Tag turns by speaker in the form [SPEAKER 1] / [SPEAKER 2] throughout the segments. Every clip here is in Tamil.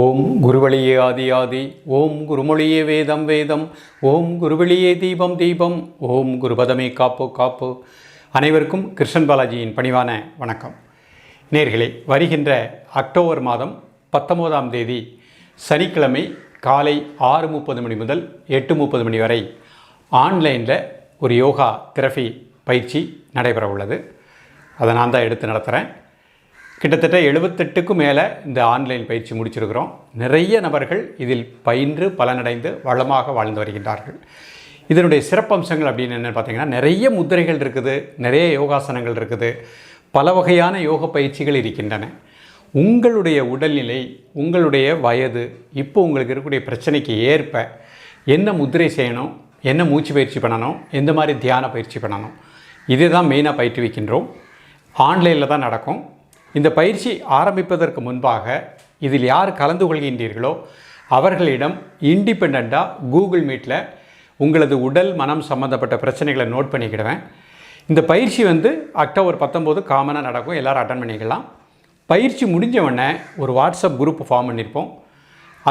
[SPEAKER 1] ஓம் குருவழியே ஆதி ஆதி ஓம் குருமொழியே வேதம் வேதம் ஓம் குருவழியே தீபம் தீபம் ஓம் குருபதமே காப்பு காப்பு. அனைவருக்கும் கிருஷ்ணன் பாலாஜியின் பணிவான வணக்கம். நேர்களே வருகின்ற அக்டோபர் மாதம் பத்தொம்போதாம் தேதி சனிக்கிழமை காலை ஆறு முப்பது மணி முதல் எட்டு முப்பது மணி வரை ஆன்லைனில் ஒரு யோகா திரபி பயிற்சி நடைபெற உள்ளது அதை நான் தான் எடுத்து நடத்துகிறேன் கிட்டத்தட்ட எழுபத்தெட்டுக்கும் மேலே இந்த ஆன்லைன் பயிற்சி முடிச்சிருக்கிறோம். நிறைய நபர்கள் இதில் பயின்று பலனடைந்து வளமாக வாழ்ந்து வருகின்றார்கள். இதனுடைய சிறப்பம்சங்கள் அப்படின்னு என்ன பார்த்தீங்கன்னா நிறைய முத்திரைகள் இருக்குது நிறைய யோகாசனங்கள் இருக்குது பல வகையான யோக பயிற்சிகள் இருக்கின்றன. உங்களுடைய உடல்நிலை உங்களுடைய வயது இப்போ உங்களுக்கு இருக்கக்கூடிய பிரச்சனைக்கு ஏற்ப என்ன முத்திரை செய்யணும் என்ன மூச்சு பயிற்சி பண்ணணும் எந்த மாதிரி தியான பயிற்சி பண்ணணும் இதுதான் மெயினாக பயிற்றுவிக்கின்றோம். ஆன்லைனில் தான் நடக்கும். இந்த பயிற்சி ஆரம்பிப்பதற்கு முன்பாக இதில் யார் கலந்து கொள்கின்றீர்களோ அவர்களிடம் இண்டிபெண்ட்டாக கூகுள் மீட்டில் உங்களது உடல் மனம் சம்மந்தப்பட்ட பிரச்சனைகளை நோட் பண்ணிக்கிடுவேன். இந்த பயிற்சி வந்து அக்டோபர் பத்தொம்போது காமனாக நடக்கும். எல்லோரும் அட்டன் பண்ணிக்கலாம். பயிற்சி முடிஞ்ச உடனே ஒரு வாட்ஸ்அப் குரூப் ஃபார்ம் பண்ணியிருப்போம்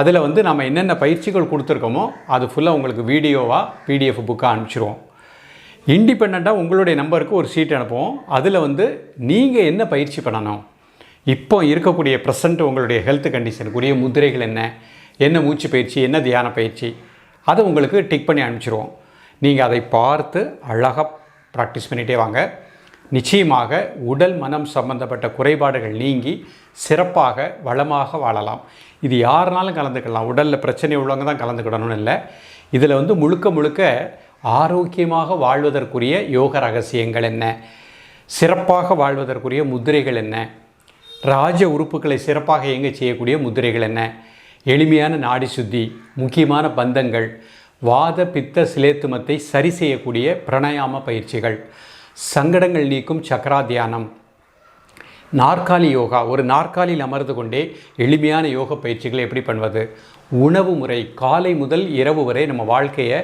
[SPEAKER 1] அதில் வந்து நம்ம என்னென்ன பயிற்சிகள் கொடுத்துருக்கோமோ அது ஃபுல்லாக உங்களுக்கு வீடியோவாக பிடிஎஃப் புக்காக அனுப்பிச்சிடுவோம் இண்டிபெண்ட்டாக உங்களுடைய நம்பருக்கு ஒரு சீட் அனுப்புவோம். அதில் வந்து நீங்கள் என்ன பயிற்சி பண்ணணும்? இப்போ இருக்கக்கூடிய ப்ரெசண்ட் உங்களுடைய ஹெல்த் கண்டிஷனுக்குரிய முதிரைகள் என்ன? என்ன மூச்சு பயிற்சி என்ன தியான பயிற்சி? அதை உங்களுக்கு டிக் பண்ணி அனுப்பிச்சிருவோம். நீங்கள் அதை பார்த்து அழகாக ப்ராக்டிஸ் பண்ணிகிட்டே வாங்க. நிச்சயமாக உடல் மனம் சம்பந்தப்பட்ட குறைபாடுகள் நீங்கி சிறப்பாக வளமாக வாழலாம். இது யாருனாலும் கலந்துக்கலாம். உடலில் பிரச்சனை உள்ளவங்க தான் கலந்துக்கிடணும்னு இல்லை. இதில் வந்து முழுக்க முழுக்க ஆரோக்கியமாக வாழ்வதற்குரிய யோக ரகசியங்கள் என்ன? சிறப்பாக வாழ்வதற்குரிய முதிரைகள் என்ன? ராஜ உறுப்புகளை சிறப்பாக இயங்க செய்யக்கூடிய முதிரைகள் என்ன? எளிமையான நாடி சுத்தி முக்கியமான பந்தங்கள் வாத பித்த சிலேத்துமத்தை சரி செய்யக்கூடிய பிரணயாம பயிற்சிகள் சங்கடங்கள் நீக்கும் சக்கரா தியானம் நாற்காலி யோகா. ஒரு நாற்காலியில் அமர்ந்து கொண்டே எளிமையான யோக பயிற்சிகளை எப்படி பண்ணுவது? உணவு முறை காலை முதல் இரவு வரை நம்ம வாழ்க்கையை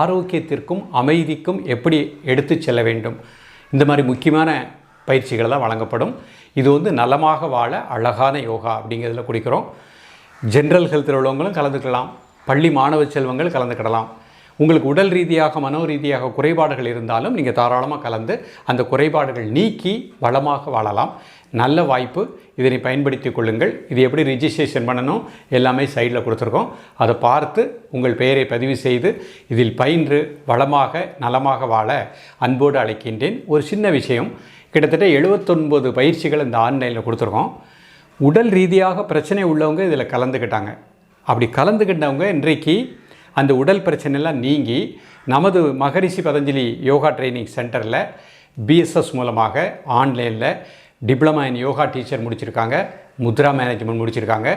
[SPEAKER 1] ஆரோக்கியத்திற்கும் அமைதிக்கும் எப்படி எடுத்து செல்ல வேண்டும்? இந்த மாதிரி முக்கியமான பயிற்சிகள் தான் வழங்கப்படும். இது வந்து நலமாக வாழ அழகான யோகா அப்படிங்கிறதுல குடிக்கிறோம். ஜென்ரல் ஹெல்த்தில் உள்ளவங்களும் கலந்துக்கலாம். பள்ளி மாணவ செல்வங்கள் கலந்துக்கிடலாம். உங்களுக்கு உடல் ரீதியாக மனோ ரீதியாக குறைபாடுகள் இருந்தாலும் நீங்கள் தாராளமாக கலந்து அந்த குறைபாடுகள் நீக்கி வளமாக வாழலாம். நல்ல வாய்ப்பு. இதனை பயன்படுத்தி கொள்ளுங்கள். இது எப்படி ரிஜிஸ்ட்ரேஷன் பண்ணணும்? எல்லாமே சைடில் கொடுத்துருக்கோம். அதை பார்த்து உங்கள் பெயரை பதிவு செய்து இதில் பயின்று வளமாக நலமாக வாழ அன்போடு அழைக்கின்றேன். ஒரு சின்ன விஷயம். கிட்டத்தட்ட எழுபத்தொன்பது பயிற்சிகள் இந்த ஆன்லைனில் கொடுத்துருக்கோம். உடல் ரீதியாக பிரச்சனை உள்ளவங்க இதில் கலந்துக்கிட்டாங்க. அப்படி கலந்துக்கிட்டவங்க இன்றைக்கு அந்த உடல் பிரச்சனைலாம் நீங்கி நமது மகரிஷி பதஞ்சலி யோகா ட்ரைனிங் சென்டரில் பிஎஸ்எஸ் மூலமாக ஆன்லைனில் டிப்ளமா இன் யோகா டீச்சர் முடிச்சிருக்காங்க முத்ரா மேனேஜ்மெண்ட் முடிச்சிருக்காங்க.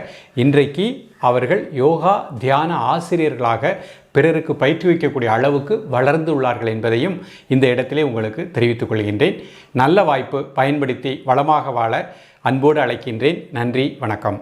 [SPEAKER 1] இன்றைக்கு அவர்கள் யோகா தியான ஆசிரியர்களாக பிறருக்கு பயிற்றுவிக்கக்கூடிய அளவுக்கு வளர்ந்து உள்ளார்கள் என்பதையும் இந்த இடத்திலே உங்களுக்கு தெரிவித்துக் கொள்கின்றேன். நல்ல வாய்ப்பு பயன்படுத்தி வளமாக வாழ அன்போடு அழைக்கின்றேன். நன்றி வணக்கம்.